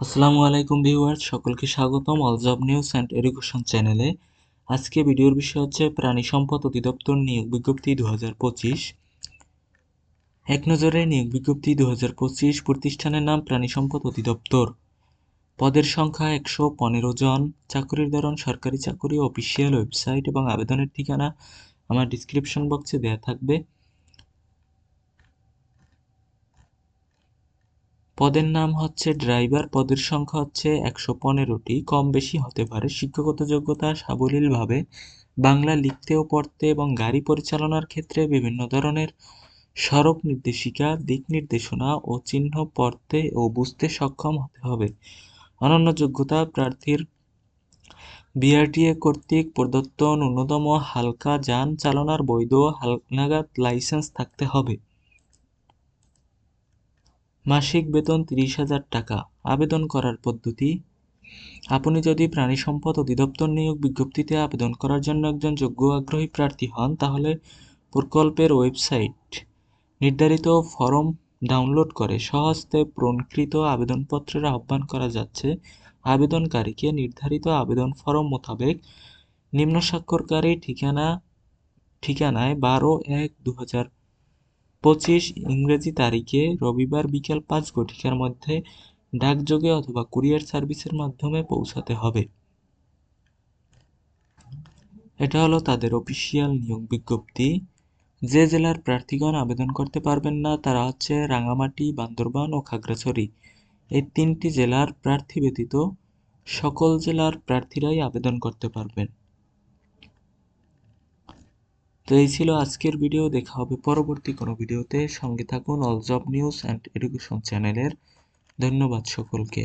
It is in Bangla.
আসসালামু আলাইকুম ভিউয়ার্স, সকলকে স্বাগতম all job news and education চ্যানেলে। আজকে ভিডিওর বিষয় হচ্ছে প্রাণী সম্পদ অধিদপ্তর নিয়োগ বিজ্ঞপ্তি দু এক নজরে নিয়োগ বিজ্ঞপ্তি দু হাজার পঁচিশ প্রতিষ্ঠানের নাম প্রাণী সম্পদ অধিদপ্তর। পদের সংখ্যা একশো পনেরো জন। চাকরির ধরন সরকারি চাকরি, অফিসিয়াল ওয়েবসাইট এবং আবেদনের ঠিকানা আমার ডিসক্রিপশন বক্সে দেওয়া থাকবে। পদের নাম হচ্ছে ড্রাইভার, পদের সংখ্যা হচ্ছে একশো পনেরোটি। কম বেশি হতে পারে। শিক্ষাগত যোগ্যতা সাবলীলভাবে বাংলা লিখতে ও পড়তে এবং গাড়ি পরিচালনার ক্ষেত্রে বিভিন্ন ধরনের সড়ক নির্দেশিকা, দিক নির্দেশনা ও চিহ্ন পড়তে ও বুঝতে সক্ষম হতে হবে। অনন্য যোগ্যতা প্রার্থীর বিআরটিএ কর্তৃক প্রদত্ত ন্যূনতম হালকা যান চালনার বৈধ হালনাগাদ লাইসেন্স থাকতে হবে। মাসিক বেতন তিরিশ হাজার টাকা। আবেদন করার পদ্ধতি? আপনি যদি প্রাণী সম্পদ অধিদপ্তর নিয়োগ বিজ্ঞপ্তিতে আবেদন করার জন্য একজন যোগ্য আগ্রহী প্রার্থী হন, তাহলে প্রকল্পের ওয়েবসাইট নির্ধারিত ফর্ম ডাউনলোড করে সহজতে প্রণকৃত আবেদনপত্রের আহ্বান করা যাচ্ছে। আবেদনকারীকে নির্ধারিত আবেদন ফর্ম মোতাবেক নিম্ন স্বাক্ষরকারী ঠিকানা, ঠিকানায় বারো এক দু হাজার পঁচিশ ইংরেজি তারিখে রবিবার বিকেল পাঁচ ঘটিকার মধ্যে ডাকযোগে অথবা কুরিয়ার সার্ভিসের মাধ্যমে পৌঁছাতে হবে। এটা হলো তাদের অফিসিয়াল নিয়োগ বিজ্ঞপ্তি। যে জেলার প্রার্থীগণ আবেদন করতে পারবেন না, তারা হচ্ছে রাঙামাটি, বান্দরবান ও খাগড়াছড়ি। এই তিনটি জেলার প্রার্থী ব্যতীত সকল জেলার প্রার্থীরাই আবেদন করতে পারবেন। তো এই ছিল আজকের ভিডিও দেখা হবে পরবর্তী কোনো ভিডিওতে সঙ্গে থাকুন all job news and education চ্যানেলের ধন্যবাদ সকলকে।